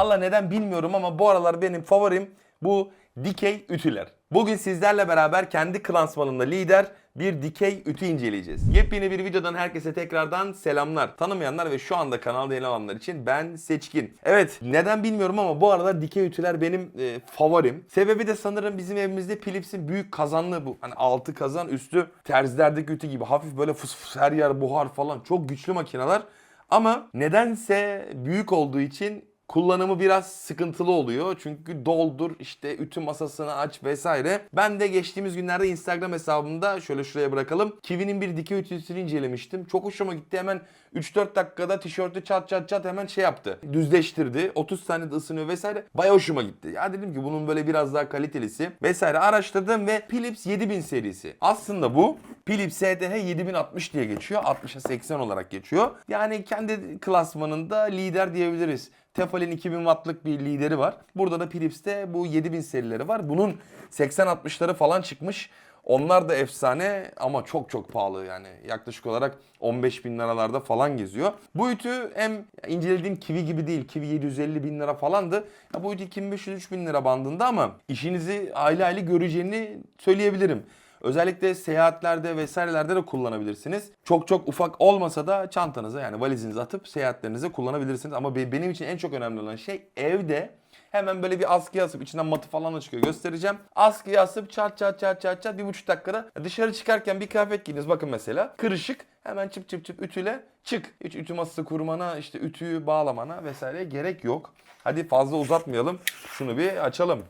Valla neden bilmiyorum ama bu aralar benim favorim bu dikey ütüler. Bugün sizlerle beraber kendi klasmanımda lider bir dikey ütü inceleyeceğiz. Yepyeni bir videodan herkese tekrardan selamlar. Tanımayanlar ve şu anda kanalda yeni olanlar için ben Seçkin. Evet neden bilmiyorum ama bu aralar dikey ütüler benim e, favorim. Sebebi de sanırım bizim evimizde Philips'in büyük kazanlı bu. Hani altı kazan üstü terzilerdeki ütü gibi hafif böyle fıs fıs her yer buhar falan çok güçlü makineler. Ama nedense büyük olduğu için kullanımı biraz sıkıntılı oluyor. Çünkü doldur işte ütü masasını aç vesaire. Ben de geçtiğimiz günlerde Instagram hesabımda şöyle şuraya bırakalım. Kiwi'nin bir dikey ütüsünü incelemiştim. Çok hoşuma gitti. Hemen 3-4 dakikada tişörtü çat çat çat hemen şey yaptı. Düzleştirdi. 30 saniyede ısınıyor vesaire. Baya hoşuma gitti. Ya dedim ki bunun böyle biraz daha kalitelisi vesaire araştırdım ve Philips 7000 serisi. Aslında bu Philips STH 7060 diye geçiyor. 60'a 80 olarak geçiyor. Yani kendi klasmanında lider diyebiliriz. Tefal'in 2000 wattlık bir lideri var. Burada da Philips'te bu 7000 serileri var. Bunun 80-60'ları falan çıkmış. Onlar da efsane ama çok çok pahalı yani yaklaşık olarak 15 bin liralarda falan geziyor. Bu ütü hem incelediğim Kiwi gibi değil. Kiwi 750 bin lira falandı. Ya bu ütü 2500-3000 bin lira bandında ama işinizi aile aile göreceğini söyleyebilirim. Özellikle seyahatlerde vesairelerde de kullanabilirsiniz. Çok çok ufak olmasa da çantanıza yani valizinize atıp seyahatlerinize kullanabilirsiniz. Ama be- benim için en çok önemli olan şey evde hemen böyle bir askıya asıp içinden matı falan da çıkıyor göstereceğim. Askıya asıp çat çat çat çat çat bir buçuk dakikada dışarı çıkarken bir kıyafet giydiniz bakın mesela kırışık hemen çıp çıp çıp ütüle çık. Hiç ütü masası kurmana işte ütüyü bağlamana vesaire gerek yok. Hadi fazla uzatmayalım şunu bir açalım.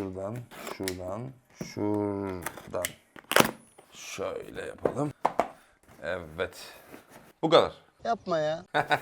Şuradan şuradan şuradan şöyle yapalım. Evet. Bu kadar. Yapma ya.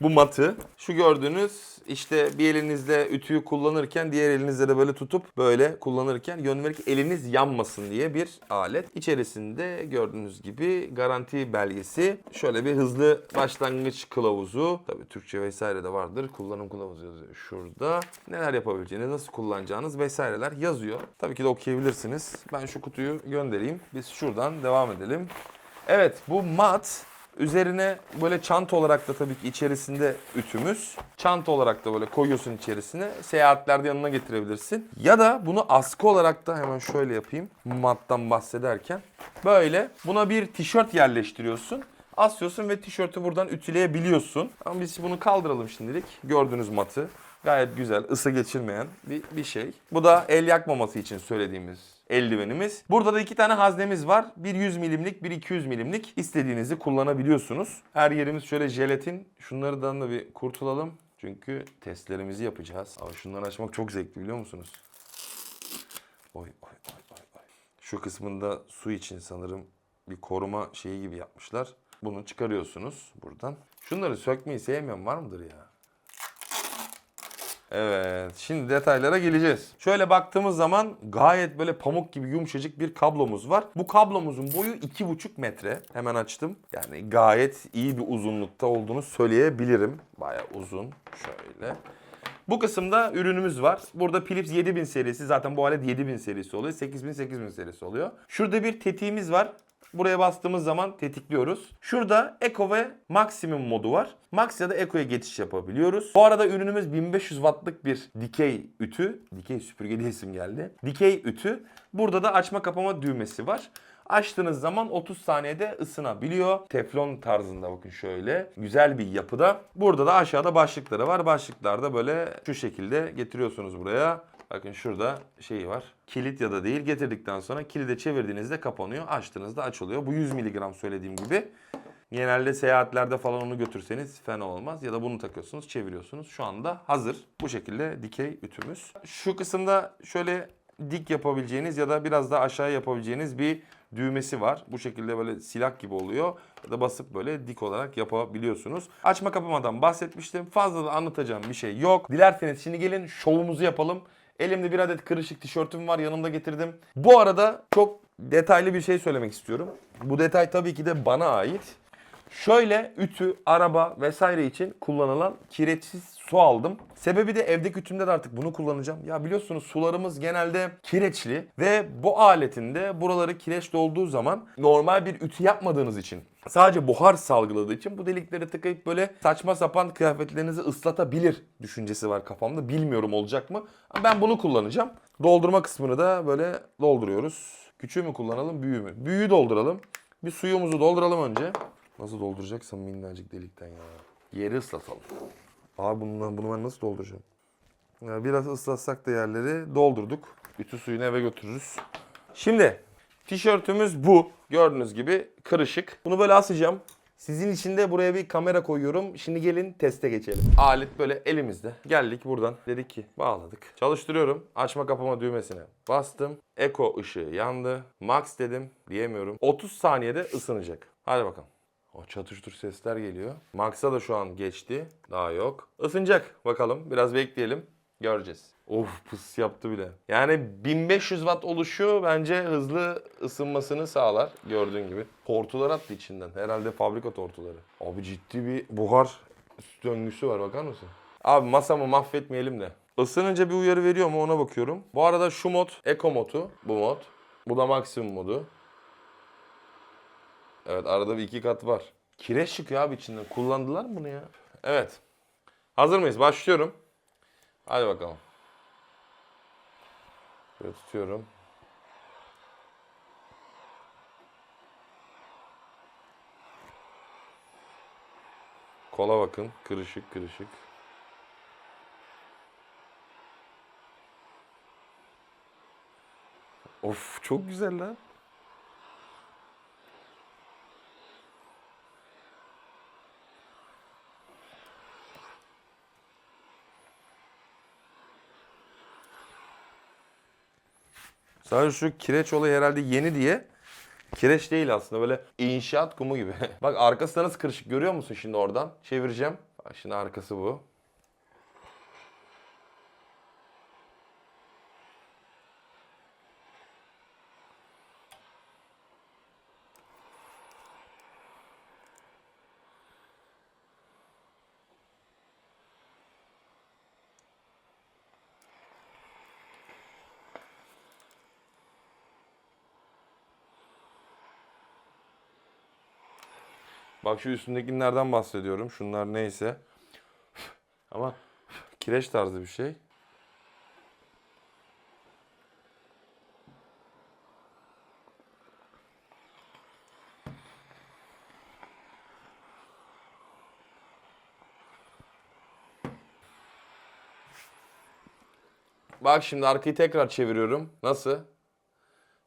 Bu matı şu gördüğünüz işte bir elinizde ütüyü kullanırken diğer elinizde de böyle tutup böyle kullanırken yön ki eliniz yanmasın diye bir alet. İçerisinde gördüğünüz gibi garanti belgesi, şöyle bir hızlı başlangıç kılavuzu, tabii Türkçe vesaire de vardır. Kullanım kılavuzu yazıyor şurada. Neler yapabileceğiniz, nasıl kullanacağınız vesaireler yazıyor. Tabii ki de okuyabilirsiniz. Ben şu kutuyu göndereyim. Biz şuradan devam edelim. Evet bu mat Üzerine böyle çanta olarak da tabii ki içerisinde ütümüz. Çanta olarak da böyle koyuyorsun içerisine. Seyahatlerde yanına getirebilirsin. Ya da bunu askı olarak da hemen şöyle yapayım. Mattan bahsederken. Böyle buna bir tişört yerleştiriyorsun. Asıyorsun ve tişörtü buradan ütüleyebiliyorsun. Ama biz bunu kaldıralım şimdilik. Gördüğünüz matı. Gayet güzel, ısı geçirmeyen bir, bir şey. Bu da el yakmaması için söylediğimiz eldivenimiz. Burada da iki tane haznemiz var. Bir 100 milimlik, bir 200 milimlik. İstediğinizi kullanabiliyorsunuz. Her yerimiz şöyle jelatin. Şunlardan da bir kurtulalım. Çünkü testlerimizi yapacağız. Ama şunları açmak çok zevkli biliyor musunuz? Oy oy oy oy oy. Şu kısmında su için sanırım bir koruma şeyi gibi yapmışlar. Bunu çıkarıyorsunuz buradan. Şunları sökmeyi sevmeyen var mıdır ya? Evet, şimdi detaylara geleceğiz. Şöyle baktığımız zaman gayet böyle pamuk gibi yumuşacık bir kablomuz var. Bu kablomuzun boyu 2,5 metre. Hemen açtım. Yani gayet iyi bir uzunlukta olduğunu söyleyebilirim. Baya uzun. Şöyle. Bu kısımda ürünümüz var. Burada Philips 7000 serisi. Zaten bu alet 7000 serisi oluyor. 8000 8000 serisi oluyor. Şurada bir tetiğimiz var. Buraya bastığımız zaman tetikliyoruz. Şurada Eco ve Maximum modu var. Max ya da Eco'ya geçiş yapabiliyoruz. Bu arada ürünümüz 1500 wattlık bir dikey ütü. Dikey süpürge diye isim geldi. Dikey ütü. Burada da açma kapama düğmesi var. Açtığınız zaman 30 saniyede ısınabiliyor. Teflon tarzında bakın şöyle. Güzel bir yapıda. Burada da aşağıda başlıkları var. Başlıklarda böyle şu şekilde getiriyorsunuz buraya. Bakın şurada şeyi var. Kilit ya da değil getirdikten sonra kilide çevirdiğinizde kapanıyor. Açtığınızda açılıyor. Bu 100 miligram söylediğim gibi. Genelde seyahatlerde falan onu götürseniz fena olmaz. Ya da bunu takıyorsunuz, çeviriyorsunuz. Şu anda hazır. Bu şekilde dikey ütümüz. Şu kısımda şöyle dik yapabileceğiniz ya da biraz daha aşağı yapabileceğiniz bir düğmesi var. Bu şekilde böyle silah gibi oluyor. Ya da basıp böyle dik olarak yapabiliyorsunuz. Açma kapamadan bahsetmiştim. Fazla da anlatacağım bir şey yok. Dilerseniz şimdi gelin şovumuzu yapalım. Elimde bir adet kırışık tişörtüm var yanımda getirdim. Bu arada çok detaylı bir şey söylemek istiyorum. Bu detay tabii ki de bana ait. Şöyle ütü, araba vesaire için kullanılan kireçsiz su aldım. Sebebi de evdeki ütümde de artık bunu kullanacağım. Ya biliyorsunuz sularımız genelde kireçli ve bu aletin de buraları kireçli olduğu zaman normal bir ütü yapmadığınız için sadece buhar salgıladığı için bu delikleri tıkayıp böyle saçma sapan kıyafetlerinizi ıslatabilir düşüncesi var kafamda. Bilmiyorum olacak mı? Ben bunu kullanacağım. Doldurma kısmını da böyle dolduruyoruz. Küçüğü mü kullanalım, büyüğü mü? Büyüğü dolduralım. Bir suyumuzu dolduralım önce. Nasıl dolduracaksam minnacık delikten ya. Yeri ıslatalım. Abi bunu, bunu ben nasıl dolduracağım? Ya biraz ıslatsak da yerleri doldurduk. Ütü suyunu eve götürürüz. Şimdi tişörtümüz bu. Gördüğünüz gibi kırışık. Bunu böyle asacağım. Sizin için de buraya bir kamera koyuyorum. Şimdi gelin teste geçelim. Alet böyle elimizde. Geldik buradan. Dedik ki bağladık. Çalıştırıyorum. Açma kapama düğmesine bastım. Eko ışığı yandı. Max dedim. Diyemiyorum. 30 saniyede ısınacak. Hadi bakalım. O çatıştır sesler geliyor. Max'a da şu an geçti. Daha yok. Isınacak. Bakalım. Biraz bekleyelim. Göreceğiz. Of pıs yaptı bile. Yani 1500 watt oluşu bence hızlı ısınmasını sağlar. Gördüğün gibi. Tortular attı içinden. Herhalde fabrika tortuları. Abi ciddi bir buhar döngüsü var bakar mısın? Abi masamı mahvetmeyelim de. Isınınca bir uyarı veriyor mu ona bakıyorum. Bu arada şu mod Eco modu. Bu mod. Bu da maksimum modu. Evet arada bir iki kat var. Kireç çıkıyor abi içinden. Kullandılar mı bunu ya? Evet. Hazır mıyız? Başlıyorum. Hadi bakalım. Böyle tutuyorum. Kola bakın. Kırışık kırışık. Of çok güzel lan. Sadece şu kireç olayı herhalde yeni diye kireç değil aslında böyle inşaat kumu gibi. Bak arkası da nasıl kırışık görüyor musun şimdi oradan? Çevireceğim. Bak şimdi arkası bu. Bak şu üstündekilerden bahsediyorum. Şunlar neyse. Ama kireç tarzı bir şey. Bak şimdi arkayı tekrar çeviriyorum. Nasıl?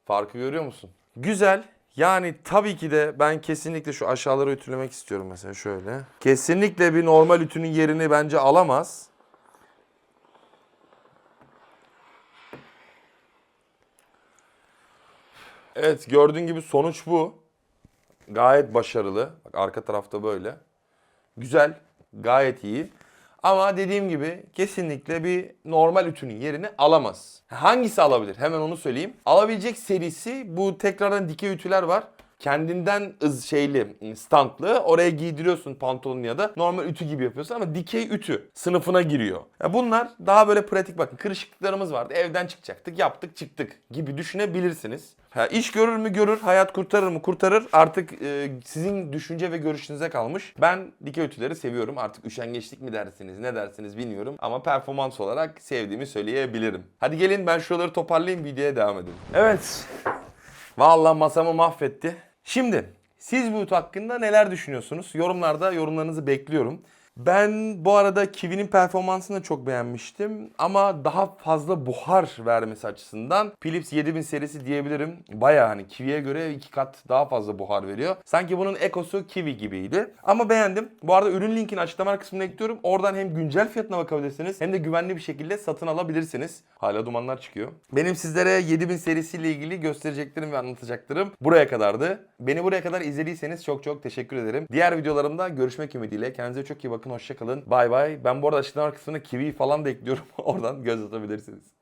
Farkı görüyor musun? Güzel. Yani tabii ki de ben kesinlikle şu aşağıları ütülemek istiyorum mesela şöyle. Kesinlikle bir normal ütünün yerini bence alamaz. Evet gördüğün gibi sonuç bu. Gayet başarılı. Bak arka tarafta böyle. Güzel. Gayet iyi. Ama dediğim gibi kesinlikle bir normal ütünün yerini alamaz. Hangisi alabilir? Hemen onu söyleyeyim. Alabilecek serisi bu tekrardan dikey ütüler var. Kendinden ız şeyli standlı oraya giydiriyorsun pantolonu ya da normal ütü gibi yapıyorsun ama dikey ütü sınıfına giriyor. Ya bunlar daha böyle pratik bakın kırışıklıklarımız vardı evden çıkacaktık yaptık çıktık gibi düşünebilirsiniz. Ha, iş görür mü görür, hayat kurtarır mı kurtarır. Artık e, sizin düşünce ve görüşünüze kalmış. Ben dikey ütüleri seviyorum. Artık üşengeçlik mi dersiniz, ne dersiniz bilmiyorum. Ama performans olarak sevdiğimi söyleyebilirim. Hadi gelin ben şuraları toparlayayım videoya devam edelim. Evet. Vallahi masamı mahvetti. Şimdi siz bu hakkında neler düşünüyorsunuz? Yorumlarda yorumlarınızı bekliyorum. Ben bu arada Kiwi'nin performansını da çok beğenmiştim ama daha fazla buhar vermesi açısından Philips 7000 serisi diyebilirim. Baya hani Kiwi'ye göre iki kat daha fazla buhar veriyor. Sanki bunun ekosu Kiwi gibiydi. Ama beğendim. Bu arada ürün linkini açıklama kısmına ekliyorum. Oradan hem güncel fiyatına bakabilirsiniz hem de güvenli bir şekilde satın alabilirsiniz. Hala dumanlar çıkıyor. Benim sizlere 7000 serisiyle ilgili göstereceklerim ve anlatacaklarım buraya kadardı. Beni buraya kadar izlediyseniz çok çok teşekkür ederim. Diğer videolarımda görüşmek ümidiyle. Kendinize çok iyi bakın. Hoşçakalın. Bay bay. Ben bu arada açıklama kısmına kiwi falan da ekliyorum. Oradan göz atabilirsiniz.